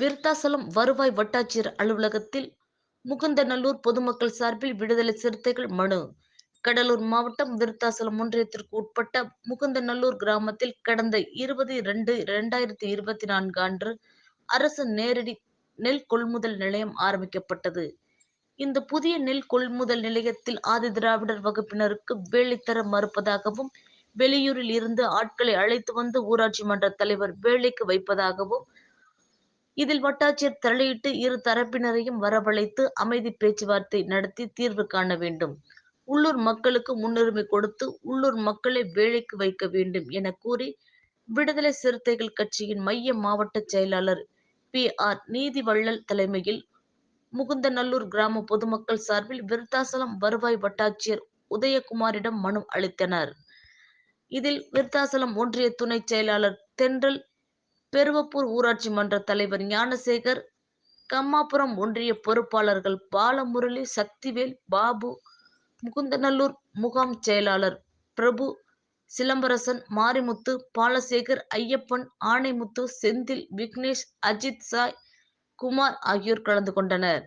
விருத்தாசலம் வருவாய் வட்டாட்சியர் அலுவலகத்தில் முகுந்தநல்லூர் பொதுமக்கள் சார்பில் விடுதலை சிறுத்தைகள் மனு. கடலூர் மாவட்டம் விருத்தாசலம் ஒன்றியத்திற்கு உட்பட்ட முகுந்தநல்லூர் கிராமத்தில் கடந்த இருபது இரண்டு இரண்டாயிரத்தி இருபத்தி நான்கு அன்று அரசு நேரடி நெல் கொள்முதல் நிலையம் ஆரம்பிக்கப்பட்டது. இந்த புதிய நெல் கொள்முதல் நிலையத்தில் ஆதிதிராவிடர் வகுப்பினருக்கு வேலை தர மறுப்பதாகவும் வெளியூரில் இருந்து ஆட்களை அழைத்து வந்து ஊராட்சி மன்ற தலைவர் வேலைக்கு வைப்பதாகவும் இதில் வட்டாட்சியர் தலையிட்டு இரு தரப்பினரையும் வரவழைத்து அமைதி பேச்சுவார்த்தை நடத்தி தீர்வு காண வேண்டும். உள்ளூர் மக்களுக்கு முன்னுரிமை கொடுத்து உள்ளூர் மக்களை வேலைக்கு வைக்க வேண்டும் என கூறி விடுதலை சிறுத்தைகள் கட்சியின் மைய மாவட்ட செயலாளர் பி. ஆர். நீதிவள்ளல் தலைமையில் முகுந்தநல்லூர் கிராம பொதுமக்கள் சார்பில் விருத்தாசலம் வருவாய் வட்டாட்சியர் உதயகுமாரிடம் மனு அளித்தனர். இதில் விருத்தாசலம் ஒன்றிய துணை செயலாளர் தென்றல் பெருவப்பூர் ஊராட்சி மன்ற தலைவர் ஞானசேகர் கம்மாபுரம் ஒன்றிய பொறுப்பாளர்கள் பாலமுரளி சக்திவேல் பாபு முகுந்தநல்லூர் முகாம் செயலாளர் பிரபு சிலம்பரசன் மாரிமுத்து பாலசேகர் ஐயப்பன் ஆணைமுத்து செந்தில் விக்னேஷ் அஜித் சாய் குமார் ஆகியோர் கலந்து கொண்டனர்.